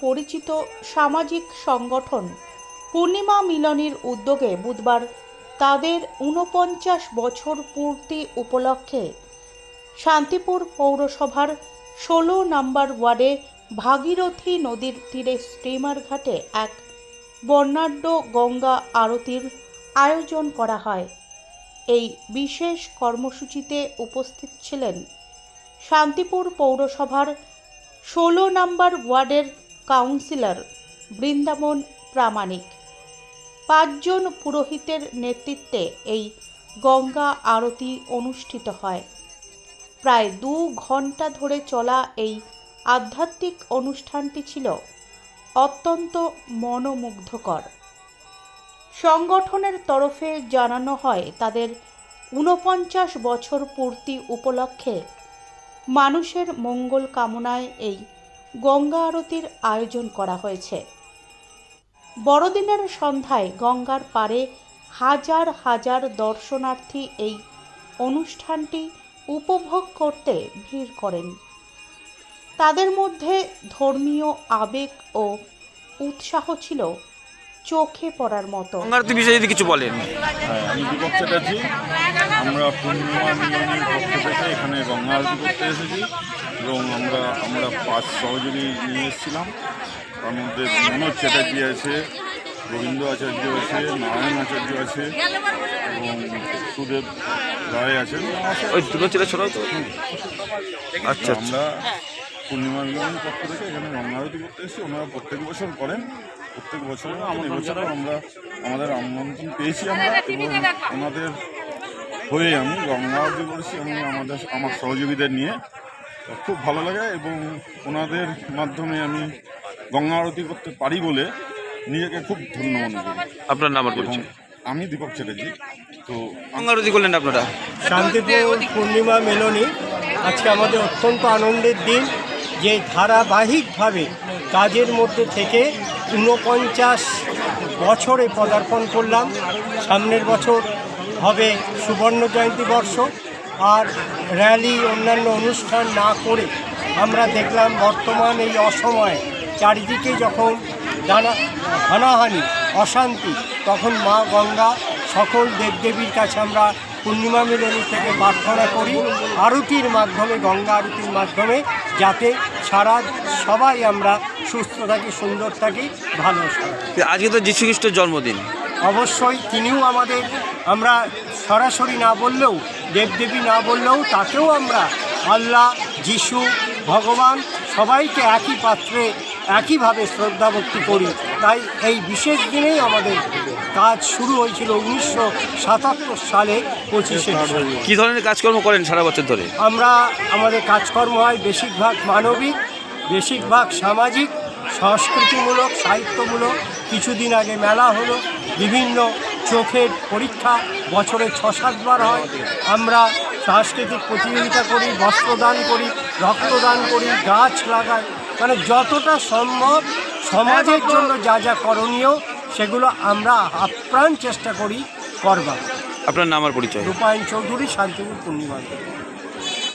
পরিচিত সামাজিক সংগঠন পূর্ণিমা মিলনীর উদ্যোগে বুধবার তাদের ঊনপঞ্চাশ বছর পূর্তি উপলক্ষে শান্তিপুর পৌরসভার ষোলো নম্বর ওয়ার্ডে ভাগীরথী নদীর তীরে স্টিমার ঘাটে এক বর্ণাঢ্য গঙ্গা আরতির আয়োজন করা হয়। এই বিশেষ কর্মসূচিতে উপস্থিত ছিলেন শান্তিপুর পৌরসভার ষোলো নম্বর ওয়ার্ডের কাউন্সিলর বৃন্দাবন প্রামাণিক। পাঁচজন পুরোহিতের নেতৃত্বে এই গঙ্গা আরতি অনুষ্ঠিত হয়। প্রায় দু ঘণ্টা ধরে চলা এই আধ্যাত্মিক অনুষ্ঠানটি ছিল অত্যন্ত মনোমুগ্ধকর। সংগঠনের তরফে জানানো হয়, তাদের ঊনপঞ্চাশ বছর পূর্তি উপলক্ষে মানুষের মঙ্গল কামনায় এই গঙ্গা আরতির আয়োজন করা হয়েছে। বড়দিনের সন্ধ্যায় গঙ্গার পাড়ে হাজার হাজার দর্শনার্থী এই অনুষ্ঠানটি উপভোগ করতে ভিড় করেন। তাদের মধ্যে ধর্মীয় আবেগ ও উৎসাহ ছিল চোখে পড়ার মতো। গঙ্গারতি বিষয়ে যদি কিছু বলেন। হ্যাঁ আমি দীপক চ্যাটার্জি আমরা পূর্ণিমা মিলনের পক্ষ থেকে এখানে গঙ্গা আরতি করতে এসেছি। এবং আমরা আমরা পাঁচ সহযোগী নিয়ে এসেছিলাম। তার মধ্যে মনোজ চ্যাটার্জি আছে গোবিন্দ আচার্য আছে নারায়ণ আচার্য আছে এবং সুদেব রায় আছেন। ওই দুটো ছেলে ছোট তো? আচ্ছা আচ্ছা। আমরা পূর্ণিমা মিলনের পক্ষ থেকে এখানে গঙ্গা আরতি করতে এসেছি। ওনারা প্রত্যেক বছর করেন। প্রত্যেক বছর এবছরও আমরা আমাদের আমন্ত্রণ পেয়েছি আমরা এবং ওনাদের হয়ে আমি গঙ্গা আরতি করেছি আমি আমাদের আমার সহযোগীদের নিয়ে। খুব ভালো লাগে এবং ওনাদের মাধ্যমে আমি গঙ্গা আরতি করতে পারি বলে নিজেকে খুব ধন্য মনে করি। আপনার নাম আর এবং পরিচয় আমি দীপক চ্যাটার্জি। তো গঙ্গা আরতি করলেন আপনারা? শান্তিপুর পূর্ণিমা মেলনী আজকে আমাদের অত্যন্ত আনন্দের দিন যে ধারাবাহিকভাবে কাজের মধ্যে থেকে ঊনপঞ্চাশ বছরে পদার্পণ করলাম। সামনের বছর হবে সুবর্ণ জয়ন্তী বর্ষ। আর র্যালি অন্যান্য অনুষ্ঠান না করে আমরা দেখলাম বর্তমান এই অসময়ে চারিদিকে যখন দানা হানাহানি অশান্তি তখন মা গঙ্গা সকল দেবদেবীর কাছে আমরা পূর্ণিমা মিলনী থেকে প্রার্থনা করি আরতির মাধ্যমে গঙ্গা আরতির মাধ্যমে যাতে সারা সবাই আমরা সুস্থ থাকি সুন্দর থাকি ভালো থাকি। আজকে তো যীশু খ্রিস্টের জন্মদিন। অবশ্যই তিনিও আমাদের আমরা সরাসরি না বললেও দেবদেবী না বললেও তাকেও আমরা আল্লাহ যিশু ভগবান সবাইকে একই পাত্রে একইভাবে শ্রদ্ধা ভক্তি করি। তাই এই বিশেষ দিনেই আমাদের কাজ শুরু হয়েছিল উনিশশো সাতাত্তর সালে পঁচিশে কি ধরনের কাজকর্ম করেন সারা বছর ধরে? আমরা আমাদের কাজকর্ম হয় বেশিরভাগ মানবিক বেশিরভাগ সামাজিক সংস্কৃতিমূলক সাহিত্যমূলক। কিছুদিন আগে মেলা হলো বিভিন্ন চোখের পরীক্ষা বছরে ছ সাতবার হয়। আমরা সাংস্কৃতিক প্রতিযোগিতা করি বস্ত্রদান করি রক্তদান করি গাছ লাগাই। মানে যতটা সম্ভব সমাজের জন্য যা যা করণীয় সেগুলো আমরা আপ্রাণ চেষ্টা করি করবার। আপনার নাম আর পরিচয়? রূপায়ণ চৌধুরী শান্তিপুর পূর্ণিমা।